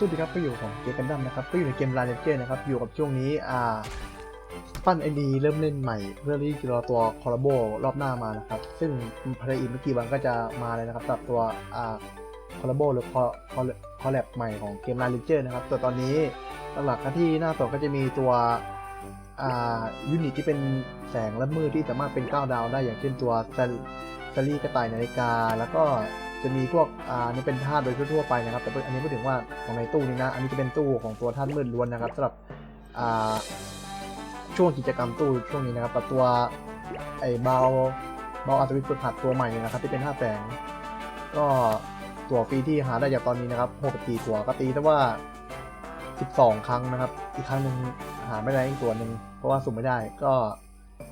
สวัสดีครับก็อยู่ของเกมกันดั้มนะครับก็อยู่ในเกมลาเลนเจอร์นะครับ อยู่กับช่วงนี้อ่าปั้นไอดีเริ่มเล่นใหม่ เพื่อที่จะรอตัวคอร์โบรอบหน้ามานะครับ ซึ่งภายในอีกไม่กี่วันก็จะมาเลยนะครับสำหรับตัวอ่าคอร์โบหรือคอคอคอแลบใหม่ของเกมลาเลนเจอร์นะครับตัวตอนนี้หลักๆที่หน้าสดก็จะมีตัวอ่ายูนิตที่เป็นแสงและมืดที่สามารถเป็น9ดาวได้อย่างเช่นตัวซลแซลลี่กระต่ายนาฬิกาแล้วก็ จะมีพวกอ่านี่เป็นธาตุโดยทั่วไปนะครับ แต่อันนี้พูดถึงว่าของในตู้นี้นะ อันนี้จะเป็นตู้ของตัวธาตุมืดล้วนนะครับสำหรับอ่าช่วงกิจกรรมตู้ช่วงนี้นะครับกับตัวไอ้เบาเบาอัศวินฝึกหัดตัวใหม่เนี่ยนะครับ ที่เป็นธาตุแสงก็ตัวฟรีที่หาได้จากตอนนี้นะครับ6ตีตัวก็ตีแต่ว่า 12 ครั้งนะครับ อีกครั้งหนึ่งหาไม่ได้อีกตัวหนึ่งเพราะว่าสุ่มไม่ได้ก็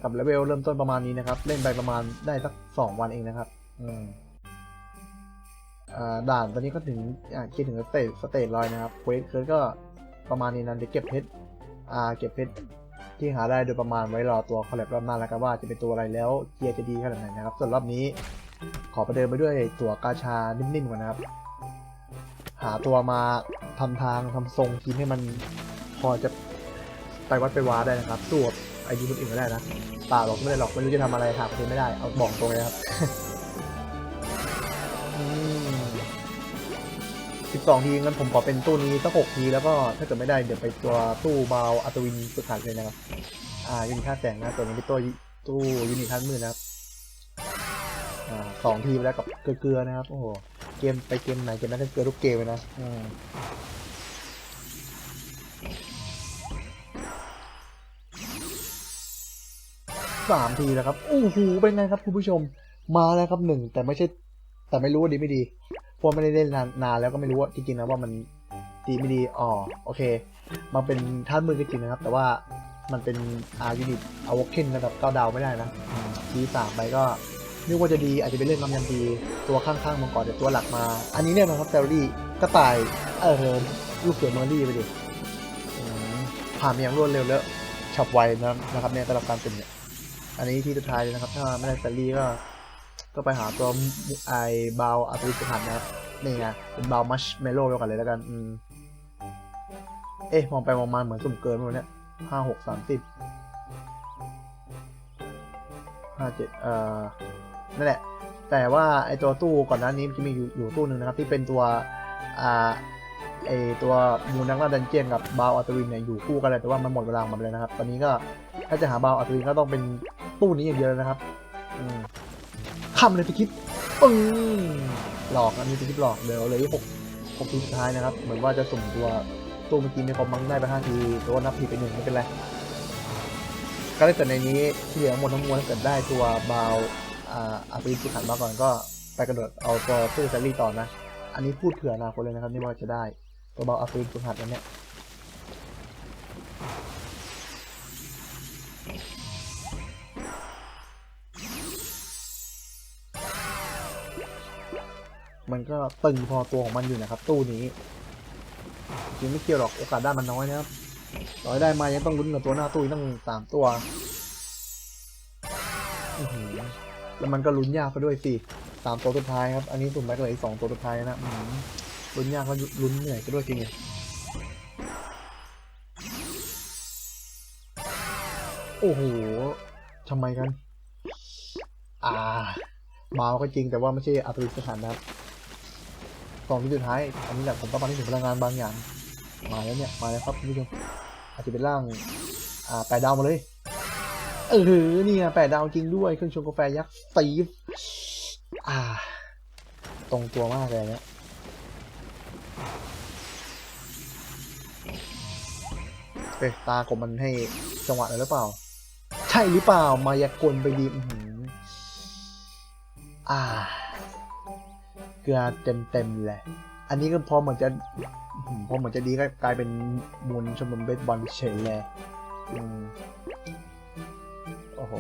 กับเลเวลเริ่มต้นประมาณนี้นะครับ เล่นไปประมาณได้สัก 2 วันเองนะครับ อืม ด่านตอนนี้ก็ถึงคิดถึงสเตจสเตจลอยนะครับเควสเคิร์ก็ประมาณนี้นะเดี๋ยวเก็บเพชรอ่าเก็บเพชรที่หาได้โดยประมาณไว้รอตัวคอลแลบรอบหน้าแล้วกันว่าจะเป็นตัวอะไรแล้วเกียร์จะดีขนาดไหนนะครับส่วนรอบนี้ขอประเดิมไปด้วยตัวกาชานิ่มๆก่อนนะครับ หาตัวมาทำทางทำทรงทีมให้มันพอจะไปวัดไปว้าได้นะครับสู้กับไอดีคนอื่นก็ได้นะป่าหรอกไม่ได้หรอกไม่รู้จะทำอะไรหาคนไม่ได้เอาบอกตรงเลยครับ สิบสองทีงั้นผมขอเป็นตู้นี้สักหกทีแล้วก็ถ้าเกิดไม่ได้เดี๋ยวไปตัวตู้เบาอัตวินสุดขัดเลยนะครับ อ่ายูนิคาแสงนะตัวนี้เป็นตัวตู้ยูนิคันมืดนะครับ อ่าสองทีแล้วกับเกลือๆนะครับ โอ้โห เกมไปเกมไหนเกมนั้นก็เกลือทุกเกมเลยนะ อืมสามทีแล้วครับโอู้หูเป็นไงครับคุณผู้ชม มาแล้วครับหนึ่งแต่ไม่ใช่ แต่ไม่รู้ว่าดีไม่ดี พราะไม่ได้เล่นนานแล้วก็ไม่รู้ว่าจริงๆนะว่ามันดีไม่ดีอ๋อโอเค มันเป็นท่ามือก็จริงนะครับ แต่ว่ามันเป็นอายูนิตอวอเคนระดับเก้าดาวไม่ได้นะทีสามไปก็นึกว่าจะดีอาจจะเป็นเรื่องกำยันดีตัวข้างๆมังกรแต่ตัวหลักมา อันนี้เนี่ยนะครับแซลลี่ก็ตายเออลูกเสือเมอรี่ไปดิผ่านมาอย่างรวดเร็วแล้วฉับไวนะนะครับเนี่ยสำหรับการเป็นเนี่ยอันนี้ที่สุดท้ายเลยนะครับ ถ้าไม่ได้แซลลี่ก็ ก็ไปหาตัวไอบาวอัตวิสหันนะครับนี่ไงเป็นบาวมัชเมโล่เดียวกันเลยแล้วกันอืมเอ๊ะมองไปมองมาเหมือนสุ่มเกินหมดเนี่ยห้าหกสามสิบห้าเจ็ดเอ่อนั่นแหละ แต่ว่าไอตัวตู้ก่อนหน้านี้จะมีอยู่อยู่ตู้หนึ่งนะครับ ที่เป็นตัวอ่าไอตัวมูนักล่าดันเจียนกับบาวอัตวินเนี่ยอยู่คู่กันเลยแต่ว่ามันหมดเวลาหมดเลยนะครับ ตอนนี้ก็ถ้าจะหาบาวอัตวินก็ต้องเป็นตู้นี้อย่างเดียวเลยนะครับ อืม ทำเลยพี่คิดปึ้งหลอกอันนี้พี่คิดหลอกเดี๋ยวเลยหกหกทีสุดท้ายนะครับ เหมือนว่าจะสุ่มตัวตัวเมื่อกี้ในคอมมังได้ไปห้าทีตัวนับผิดไปหนึ่งไม่เป็นไรก็ได้แต่ในนี้ที่เหลือหมดทั้งมวลถ้าเกิดได้ตัวบาวอ่าอาฟินสุขันมาก่อนก็ไปกระโดดเอาตัวตู้แซลลี่ต่อนะ อันนี้พูดเผื่อนาคตเลยนะครับนี่ว่าจะได้ตัวบาวอาฟินสุขันนั้นเนี่ย มันก็ตึงพอตัวของมันอยู่นะครับ ตู้นี้จริงไม่เกี่ยวหรอกโอกาสได้มันน้อยนะครับต่อยได้มายังต้องลุ้นกับตัวหน้าตู้ตั้งสามตัวแล้วมันก็ลุ้นยากไปด้วยสิสามตัวสุดท้ายครับ อันนี้สุ่มแม็กเลยอีสองตัวสุดท้ายนะลุ้นยากก็ลุ้นเหนื่อยไปด้วยจริงเนี่ยโอ้โหทำไมกัน อ่าเมาก็จริงแต่ว่าไม่ใช่อัตริสถานนะครับ กล่องที่สุดท้าย อันนี้แหละผมต้องการที่ถึงพลังงานบางอย่าง มาแล้วเนี่ย มาแล้วครับคุณผู้ชมอาจจะเป็นร่าง อ่าแปดดาวมาเลย เออเนี่ยแปดดาวจริงด้วย เครื่องชงกาแฟยักษ์สตีฟอ่า ตรงตัวมากเลยเนี่ยเอ๊ะตากบมันให้จังหวะเลยหรือเปล่า ใช่หรือเปล่ามายากลไปดีอือ่า กลือเต็มๆเลย อันนี้ก็พอเหมือนจะพอเหมือนจะดีก็กลายเป็นมูลชมรมเบสบอลเฉยเลยอืมโอ้โห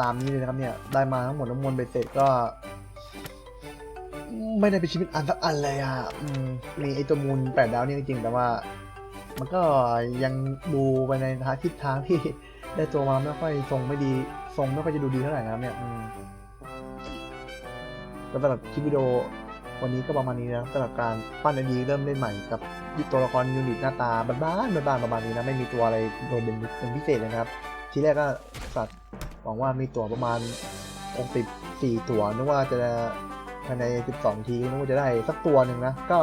ตามนี้เลยนะครับเนี่ยได้มาทั้งหมดแล้วมวลเบ็ดเสร็จก็ ไม่ได้เป็นชิ้นอันสักอันเลยอะมีไอตัวมูลแปดดาวนี่จริงแต่ว่า มันก็ยังดูไปในทางทิศทางที่ได้ตัวมาไม่ค่อยทรงไม่ดีทรงไม่ค่อยจะดูดีเท่าไหร่นะครับเนี่ยแล้วสำหรับคลิปวิดีโอวันนี้ก็ประมาณนี้นะสำหรับการปั้นไอดีเริ่มเล่นใหม่กับตัวละครยูนิตหน้าตาบ้านๆบ้านๆประมาณนี้นะไม่มีตัวอะไรโดดเด่นเป็นพิเศษเลยนะครับ ทีแรกก็สัตว์ หวังว่ามีตัวประมาณองติบสี่ตัวนึกว่าจะภายในสิบสองทีนึกว่าจะได้สักตัวหนึ่งนะ ก็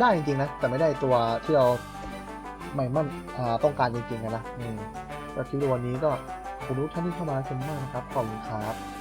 ได้จริงๆนะ แต่ไม่ได้ตัวที่เราไม่มั่นต้องการจริงๆนะนะอืมก็คลิปวิดีโอวันนี้ก็ขอบคุณทุกท่านที่เข้ามาชมมากนะครับ ขอบคุณครับ